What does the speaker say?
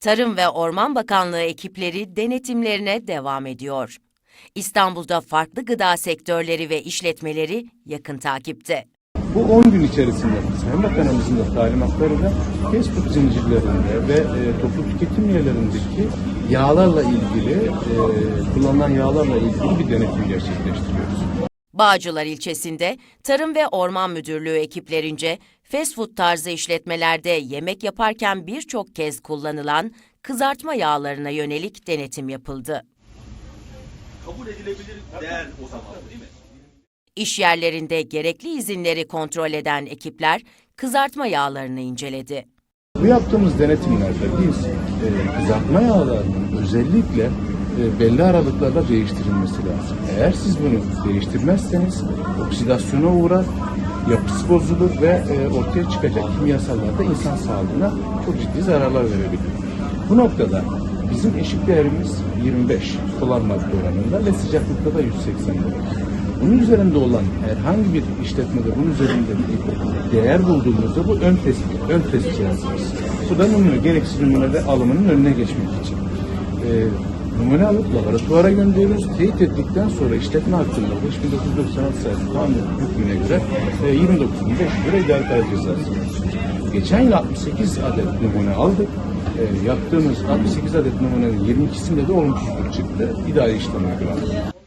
Tarım ve Orman Bakanlığı ekipleri denetimlerine devam ediyor. İstanbul'da farklı gıda sektörleri ve işletmeleri yakın takipte. Bu 10 gün içerisinde Sayın Bakanımızın da talimatlarıyla fast food zincirlerinde ve e, toplu tüketim yerlerindeki yağlarla ilgili, e, kullanılan yağlarla ilgili bir denetim gerçekleştiriyoruz. Bağcılar ilçesinde Tarım ve Orman Müdürlüğü ekiplerince fast food tarzı işletmelerde yemek yaparken birçok kez kullanılan kızartma yağlarına yönelik denetim yapıldı. kabul edilebilir değer o zaman değil mi? İş yerlerinde gerekli izinleri kontrol eden ekipler kızartma yağlarını inceledi. Bu yaptığımız denetimlerde biz e, kızartma yağlarının özellikle e, belli aralıklarla değiştirilmesi lazım. Eğer siz bunu değiştirmezseniz oksidasyona uğrar, yapısı bozulur ve e, ortaya çıkacak kimyasallar da insan sağlığına çok ciddi zararlar verebilir. Bu noktada bizim eşik değerimiz 25 polar madde oranında ve sıcaklıkta da 180 derece. Bunun üzerinde olan herhangi bir işletmede bunun üzerinde bir değer bulduğumuzda bu ön tespit, ön cihazımız. Bu da numune, gereksiz numunede alımının önüne geçmek için. Ee, numune alıp laboratuvara gönderiyoruz. Teyit ettikten sonra işletme hakkında 5996 sayılı kanun hükmüne göre e, 29.500 lira idare para cezası. Geçen yıl 68 adet numune aldık. E, yaptığımız 68 adet numunenin 22'sinde de olumsuzluk çıktı. İdari işlem uygulandı.